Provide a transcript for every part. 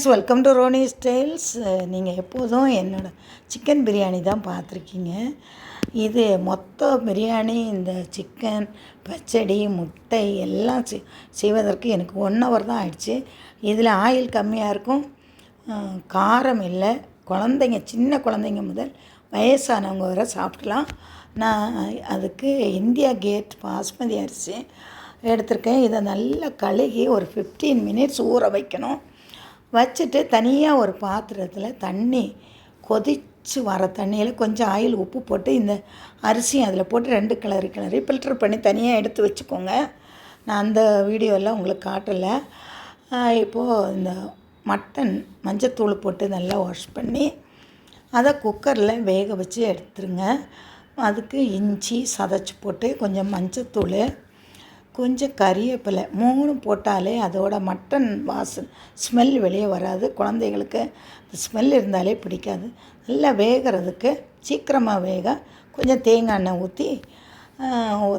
Friends welcome to Ronnie Styles நீங்கள் எப்போதும் என்னோடய சிக்கன் பிரியாணி தான் பார்த்துருக்கீங்க. இது மொத்த பிரியாணி இந்த சிக்கன் பச்சடி முட்டை எல்லாம் செ செய்வதற்கு எனக்கு ஒன் ஹவர் தான் ஆயிடுச்சு. இதில் ஆயில் கம்மியாக இருக்கும். காரம் இல்லை. குழந்தைங்க சின்ன குழந்தைங்க முதல் வயசானவங்க வரை சாப்பிடலாம். நான் அதுக்கு இந்தியா கேட் பாஸ்மதி அரிசி எடுத்திருக்கேன். இதை நல்லா கழுகி ஒரு ஃபிஃப்டீன் மினிட்ஸ் ஊற வைக்கணும். வச்சுட்டு தனியாக ஒரு பாத்திரத்தில் தண்ணி கொதித்து வர தண்ணியில் கொஞ்சம் ஆயில் உப்பு போட்டு இந்த அரிசியும் அதில் போட்டு ரெண்டு கிளறி கிளறி ஃபில்டர் பண்ணி தனியாக எடுத்து வச்சுக்கோங்க. நான் அந்த வீடியோலாம் உங்களுக்கு காட்டலை. இப்போது இந்த மட்டன் மஞ்சத்தூள் போட்டு நல்லா வாஷ் பண்ணி அதை குக்கரில் வேக வச்சு எடுத்துருங்க. அதுக்கு இஞ்சி சதைச்சி போட்டு கொஞ்சம் மஞ்சத்தூள் கொஞ்சம் கறிவேப்பிலை மூணு போட்டாலே அதோட மட்டன் வாசன் ஸ்மெல் வெளியே வராது. குழந்தைகளுக்கு ஸ்மெல் இருந்தாலே பிடிக்காது. நல்லா வேகிறதுக்கு சீக்கிரமாக வேக கொஞ்சம் தேங்காய் எண்ணெய் ஊற்றி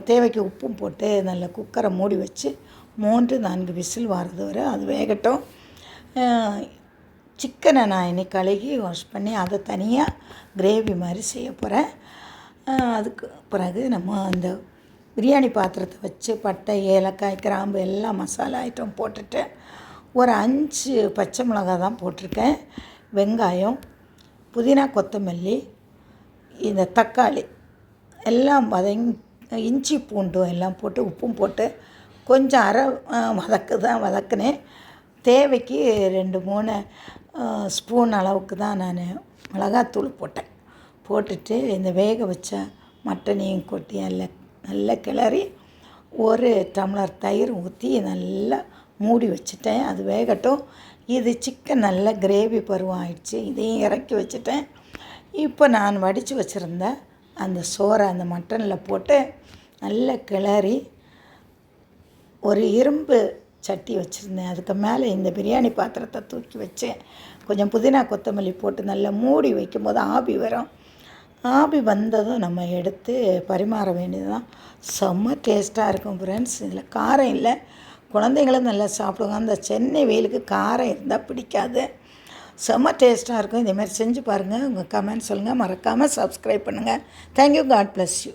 தேவைக்கு உப்பும் போட்டு நல்லா குக்கரை மூடி வச்சு மூன்று நான்கு விசில் வரது வரை அது வேகட்டும். சிக்கனை நான் இன்னைக்கு கழுகி வாஷ் பண்ணி அதை தனியாக கிரேவி மாதிரி செய்ய போகிறேன் அதுக்கு பிறகு நம்ம அந்த பிரியாணி பாத்திரத்தை வச்சு பட்டை ஏலக்காய் கிராம்பு எல்லாம் மசாலா ஐட்டம் போட்டுட்டு ஒரு அஞ்சு பச்சை மிளகாய் தான் போட்டிருக்கேன். வெங்காயம் புதினா கொத்தமல்லி இந்த தக்காளி எல்லாம் வதங் இஞ்சி பூண்டும் எல்லாம் போட்டு உப்பும் போட்டு கொஞ்சம் அரை வதக்கு தான் வதக்குனேன். தேவைக்கு ரெண்டு மூணு ஸ்பூன் அளவுக்கு தான் நான் மிளகாத்தூள் போட்டேன். போட்டுட்டு இந்த வேக வச்ச மட்டனையும் கொட்டி நல்லா நல்லா கிளறி ஒரு டம்ளர் தயிர் ஊற்றி நல்லா மூடி வச்சுட்டேன். அது வேகட்டும். இது சிக்கன் நல்லா கிரேவி பருவம் ஆயிடுச்சு. இதையும் இறக்கி வச்சுட்டேன். இப்போ நான் வடித்து வச்சுருந்த அந்த சோறை அந்த மட்டனில் போட்டு நல்லா கிளறி ஒரு இரும்பு சட்டி வச்சுருந்தேன். அதுக்கு மேலே இந்த பிரியாணி பாத்திரத்தை தூக்கி வச்சேன். கொஞ்சம் புதினா கொத்தமல்லி போட்டு நல்லா மூடி வைக்கும்போது ஆவி வரும். ஆவி வந்ததும் நம்ம எடுத்து பரிமாற வேண்டியதுதான். செம்ம டேஸ்ட்டாக இருக்கும் ஃப்ரெண்ட்ஸ் இதில் காரம் இல்லை. குழந்தைங்களும் நல்லா சாப்பிடுவாங்க. அந்த சென்னை வெயிலுக்கு காரம் இருந்தால் பிடிக்காது. செம்ம டேஸ்ட்டாக இருக்கும். இதேமாதிரி செஞ்சு பாருங்கள் உங்கள் கமெண்ட் சொல்லுங்கள் மறக்காமல் சப்ஸ்கிரைப் பண்ணுங்கள் தேங்க்யூ காட் ப்ளஸ் யூ